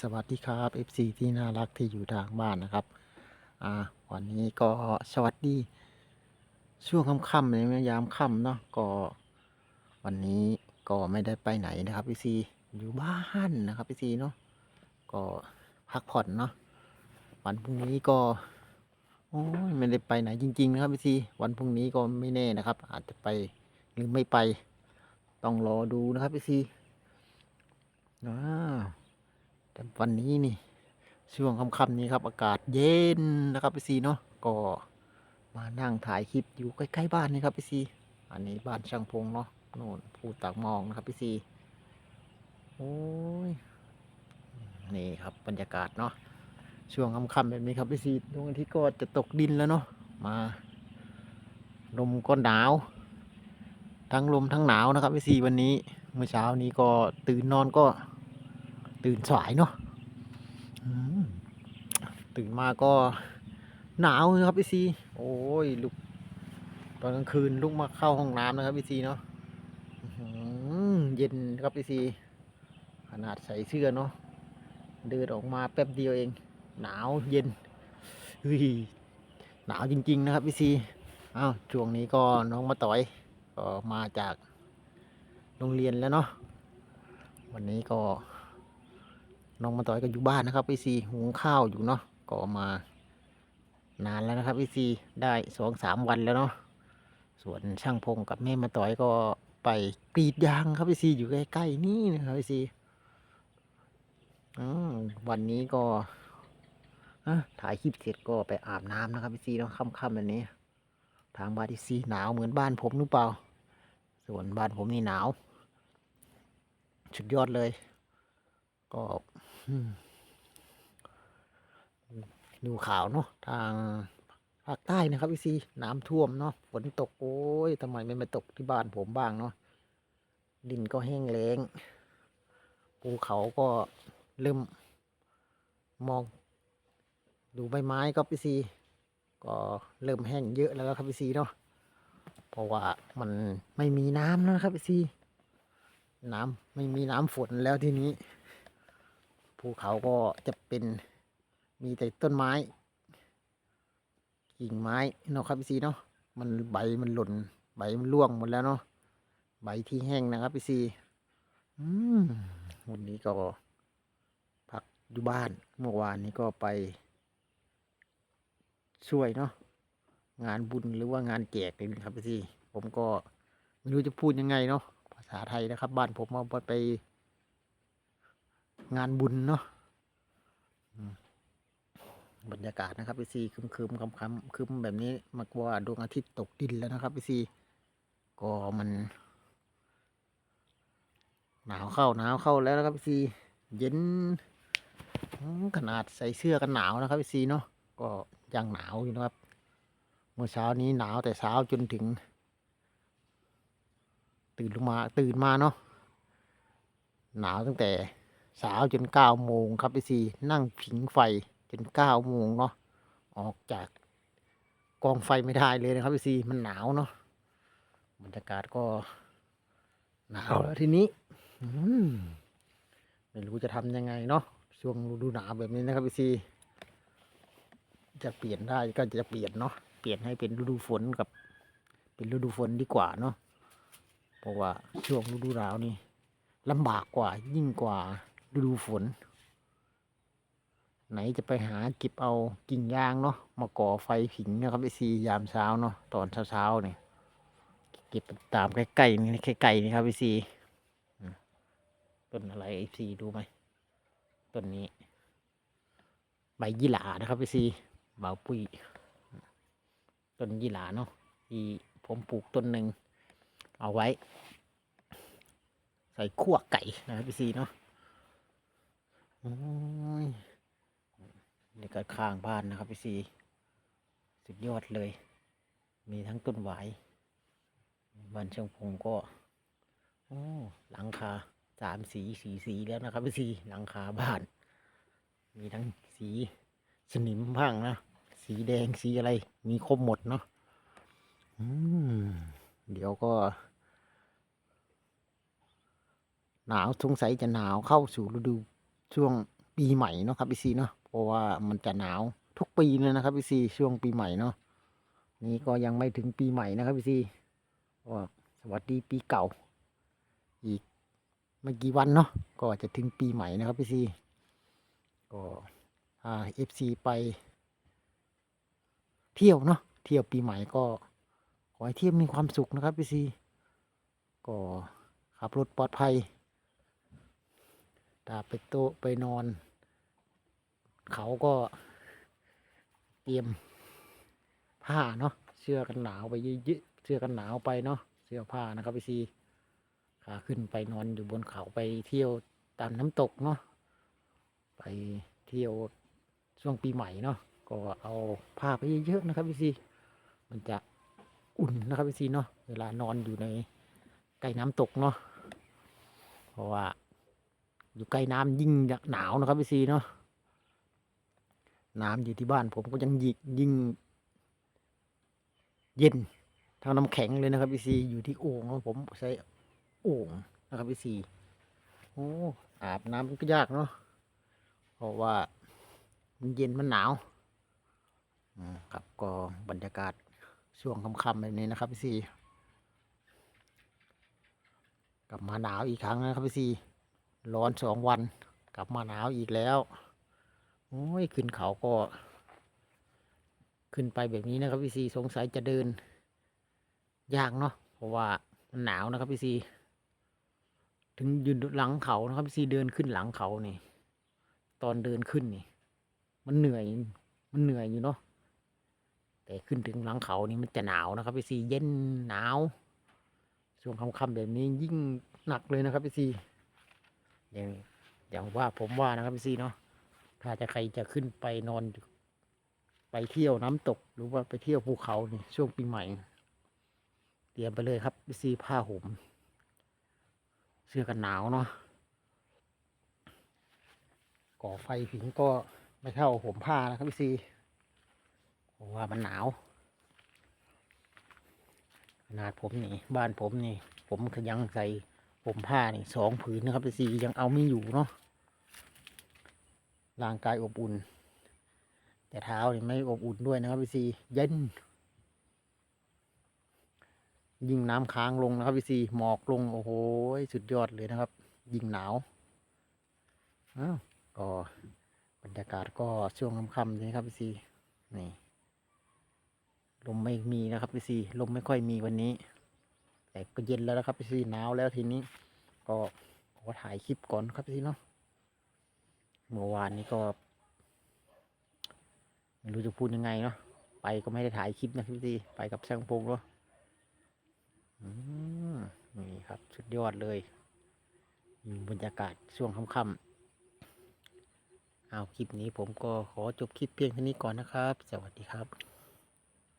สวัสดีครับ FC ที่น่ารักที่อยู่ทางบ้านนะครับ อ่า วันนี้ก็สวัสดี ช่วงค่ำๆเลยนะยามค่ำเนาะก็ วันนี้ก็ไม่ได้ไปไหนนะครับ FC อยู่บ้านนะครับ FC เนาะก็พักผ่อนเนาะวันพรุ่งนี้ก็โอ้ยไม่ได้ไปไหนจริง ๆ นะครับ FC วันพรุ่งนี้ก็ไม่แน่นะครับ อาจจะไปหรือไม่ไป ต้องรอดูนะครับ FC อ่า แต่วันนี้นี่ช่วงค่ำๆนี้ครับ อากาศเย็นนะครับพี่ซีเนาะก็มานั่งถ่ายคลิปอยู่ใกล้ๆบ้านนี่ครับพี่ซีอันนี้บ้านช่างพงเนาะโน่นภูตากมองนะครับพี่ซีโอ้ยนี่ครับบรรยากาศเนาะช่วงค่ำๆแบบนี้ครับพี่ซีดวงอาทิตย์ก็จะตกดินแล้วเนาะมาลมก็หนาว ทั้งลมทั้งหนาวนะครับพี่ซีวันนี้เมื่อเช้านี้ก็ตื่นนอนก็ ตื่นสายเนาะตื่นมาก็หนาวนะครับพี่ซี โอ้ยลุกตอนกลางคืนลุกมาเข้าห้องน้ำนะครับพี่ซีเนาะเย็นครับพี่ซีขนาดใส่เสื้อเนาะเดินออกมาแป๊บเดียวเอง หนาวเย็นเฮ้ยหนาวจริง ๆ นะครับพี่ซีอ้าวช่วงนี้ก็น้องมาต่อยก็มาจากโรงเรียนแล้วเนาะวันนี้ก็ น้องมาต่อยก็อยู่บ้านนะครับพี่ซีหุงข้าวอยู่เนาะก็มานานแล้วนะครับพี่ซีได้สองสามวันแล้วเนาะส่วนช่างพงกับแม่มาต่อยก็ไปกรีดยางครับพี่ซีอยู่ใกล้ๆนี่นะครับพี่ซีวันนี้ก็ถ่ายคลิปเสร็จก็ไปอาบน้ำนะครับพี่ซีเนาะค่ำๆแบบนี้ ทางบ้านพี่ซีหนาวเหมือนบ้านผมหรือเปล่า ส่วนบ้านผมนี่หนาวสุดยอดเลย ก็ดูข่าวเนาะทางภาคใต้นะครับพี่ซีน้ำท่วมเนาะฝนตกโอ้ยทำไมไม่มาตกที่บ้านผมบ้างเนาะดินก็แห้งแล้งภูเขาก็เริ่มมอง ดูใบไม้ก็พี่ซีก็เริ่มแห้งเยอะแล้วครับพี่ซีเนาะเพราะว่ามันไม่มีน้ำนะครับพี่ซีน้ำไม่มีน้ำฝนแล้วทีนี้ ภูเขาก็จะเป็นมีแต่ต้นไม้ กิ่งไม้เนาะครับพี่ซีเนาะมันใบมันหล่นใบมันร่วงหมดแล้วเนาะใบที่แห้งนะครับพี่ซีอืมวันนี้ก็พักอยู่บ้านเมื่อวานนี้ก็ไปช่วยเนาะงานบุญหรือว่างานแจกนี่นะครับพี่ซีผมก็ไม่รู้จะพูดยังไงเนาะภาษาไทยนะครับ บ้านผมเอาไป งานบุญเนาะอืมบรรยากาศนะครับพี่ซีคึมคึมคำคำคึมแบบนี้มากว่าดวงอาทิตย์ตกดินแล้วนะครับพี่ซีก็มัน หนาวเข้าหนาวเข้าแล้วนะครับพี่ซีเย็นขนาดใส่เสื้อกันหนาวนะครับพี่ซีเนาะก็ยังหนาวอยู่นะครับ เมื่อเช้านี้หนาวแต่เช้าจนถึง ตื่นลงมาตื่นมาเนาะหนาวตั้งแต่ เช้าจนเก้าโมงครับพี่ซีนั่งผิงไฟจนเก้าโมงเนาะออกจากกองไฟไม่ได้เลยนะครับพี่ซีมันหนาวเนาะบรรยากาศก็หนาวแล้วทีนี้อืไม่รู้จะทำยังไงเนาะช่วงฤดูหนาวแบบนี้นะครับพี่ซีจะเปลี่ยนได้ก็จะเปลี่ยนเนาะเปลี่ยนให้เป็นฤดูฝนกับ เป็นฤดูฝนดีกว่าเนาะเพราะว่าช่วงฤดูหนาวนี่ลำบากกว่ายิ่งกว่า ฤดูฝน ไหนจะไปหาเก็บเอากิ่งยางเนาะมาก่อไฟผิงนะครับไอซียามเช้าเนาะตอนเช้าๆเนี่ยเก็บตามใกล้ๆนี่ใกล้ๆนี่ครับไอซีต้นอะไรไอซีดูไหมต้นนี้ ใบยี่หร่านะครับไอซีเบาปุ้ยต้นยี่หร่าเนาะที่ผมปลูกต้นหนึ่งเอาไว้ ใส่ขั่วไก่นะครับพี่ซีเนาะ โอ้ยนี่ก็ข้างบ้านนะครับพี่ซีสุดยอดเลย มีทั้งต้นหวายบ้านเชียงพงก็โอ้หลังคาสามสีสีสีแล้วนะครับพี่ซีหลังคาบ้าน มีทั้งสีสนิมบ้างนะสีแดงสีอะไร มีครบหมดเนาะเดี๋ยวก็ หนาวสงสัยจะหนาวเข้าสู่ฤดู ช่วงปีใหม่เนาะครับพี่ซีเนาะเพราะว่ามันจะหนาวทุกปีเลยนะครับพี่ซีช่วงปีใหม่เนาะนี่ก็ยังไม่ถึงปีใหม่นะครับพี่ซีก็สวัสดีปีเก่า อีกไม่กี่วันเนาะก็จะถึงปีใหม่นะครับพี่ซีก็พาเอฟซีไป เที่ยวเนาะเที่ยวปีใหม่ก็ขอให้เที่ยวมีความสุขนะครับพี่ซีก็ขับรถปลอดภัย ถ้าไปโต๊ะไปนอน เขาก็เตรียมผ้าเนาะเสื้อกันหนาวไปเยอะๆเสื้อกันหนาวไปเนาะเสื้อผ้านะครับพี่ซีขาขึ้นไปนอนอยู่บนเขาไปเที่ยวตามน้ำตกเนาะไปเที่ยวช่วงปีใหม่เนาะก็เอาผ้าไปเยอะๆนะครับพี่ซีมันจะอุ่นนะครับพี่ซีเนาะเวลานอนอยู่ในใกล้น้ำตกเนาะเพราะว่า อยู่ใกล้น้ำยิ่งหนาวนะครับพี่ซีเนาะน้ำอยู่ที่บ้านผมก็ยังยิยิ่งเย็นทางน้ำแข็งเลยนะครับพี่ซีอยู่ที่โอ่งของผมใช้โอ่งนะครับพี่ซีโอ้อาบน้ำมันก็ยากเนาะเพราะว่ามันเย็นมันหนาวอืมครับก็บรรยากาศช่วงค่ำๆแบบนี้นะครับพี่ซีกลับมาหนาวอีกครั้งนะครับพี่ซี ร้อนสองวัน กลับมาหนาวอีกแล้ว โอ้ย ขึ้นเขาก็ ขึ้นไปแบบนี้นะครับพี่ซีสงสัยจะเดิน ยากเนาะเพราะว่ามันหนาวนะครับพี่ซีถึงยืนหลังเขานะครับพี่ซีเดินขึ้นหลังเขานี่ ตอนเดินขึ้นนี่ มันเหนื่อย มันเหนื่อยอยู่เนาะแต่ขึ้นถึงหลังเขานี่มันจะหนาวนะครับพี่ซีเย็นหนาวช่วงค่ำๆแบบนี้ยิ่งหนักเลยนะครับพี่ซี อย่างอย่างว่าผมว่านะครับพี่ซีเนาะถ้าจะใครจะขึ้นไปนอน ไปเที่ยวน้ำตก หรือว่าไปเที่ยวภูเขานี่ช่วงปีใหม่ เตรียมไปเลยครับพี่ซีผ้าห่มเสื้อกันหนาวเนาะก่อไฟผิงก็ไม่เท่าห่มผ้านะครับพี่ซีเพราะว่ามันหนาวขนาดผมนี่ บ้านผมนี่ ผมยังใส่ ผมผ้านี่สองผืนนะครับพี่ซียังเอาไม่อยู่เนาะร่างกายอบอุ่น แต่เท้านี่ไม่อบอุ่นด้วยนะครับพี่ซีเย็นยิ่งน้ำค้างลงนะครับพี่ซีหมอกลงโอ้โหสุดยอดเลยนะครับ ยิ่งหนาวอ้าวก็บรรยากาศก็ช่วงค่ำๆนี้ครับพี่ซีนี่ลมไม่มีนะครับพี่ซีลมไม่ค่อยมีวันนี้ แต่ก็เย็นแล้วนะครับพี่ซีหนาวแล้วทีนี้ ก็ขอถ่ายคลิปก่อนครับพี่ซีเนาะเมื่อวานนี้ก็ไม่รู้จะพูดยังไงเนาะไปก็ไม่ได้ถ่ายคลิปนะพี่ซีไปกับช่างพงเนาะนี่ครับสุดยอดเลยอืมบรรยากาศช่วงค่ำๆเอาคลิปนี้ผมก็ขอจบคลิปเพียงเท่านี้ก่อนนะครับ สวัสดีครับ